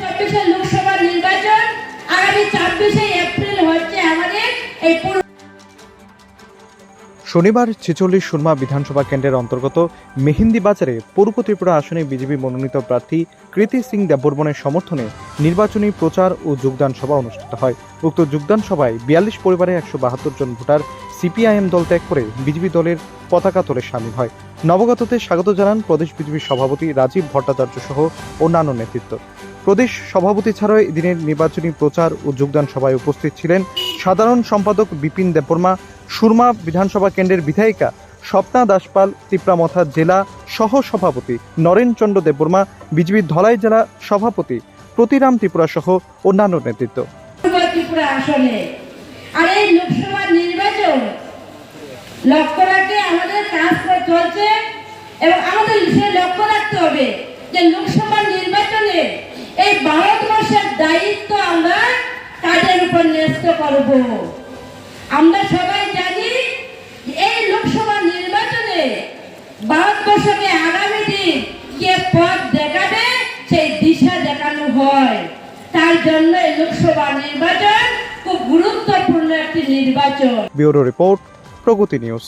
চব্বিশে লোকসভা নির্বাচন আগামী ছাব্বিশে এপ্রিল হচ্ছে আমাদের এই পুরো শনিবার ছেচল্লিশ সুরমা বিধানসভা কেন্দ্রের অন্তর্গত মেহিন্দি বাজারে পূর্ব ত্রিপুরা আসনে বিজেপি মনোনীত প্রার্থী কৃতি সিং দেববর্মনের সমর্থনে নির্বাচনী প্রচার ও যোগদান সভা অনুষ্ঠিত হয়। উক্ত যোগদান সভায় বিয়াল্লিশ পরিবারে একশো বাহাত্তর জন ভোটার সিপিআইএম দল ত্যাগ করে বিজেপি দলের পতাকা তোলে সামিল হয়। নবগততে স্বাগত জানান প্রদেশ বিজেপির সভাপতি রাজীব ভট্টাচার্য সহ অন্যান্য নেতৃত্ব। প্রদেশ সভাপতি ছাড়াও এদিনের নির্বাচনী প্রচার ও যোগদান সভায় উপস্থিত ছিলেন সাধারণ সম্পাদক বিপিন দেববর্মা, সুরমা বিধানসভা কেন্দ্রের বিধায়িকা স্বপ্না দাসপাল তিপ্রামথা জেলা সহ সভাপতি নরেন চন্দ্র দেববর্মা বিজেপির ধলাই জেলা সভাপতি প্রতিরাম ত্রিপুরা সহ অন্যান্য নেতৃত্ব। আমাদের লক্ষ্য রাখতে হবে যে লোকসভা করব। আমরা সবাই জানি এই লোকসভা নির্বাচনে ভারতবর্ষকে আগামী দিন যে পথ দেখাবে, সেই দিশা দেখানো হয়। তার জন্য এই লোকসভা নির্বাচন খুব গুরুত্বপূর্ণ একটি নির্বাচন। Bureau report, Pragati news.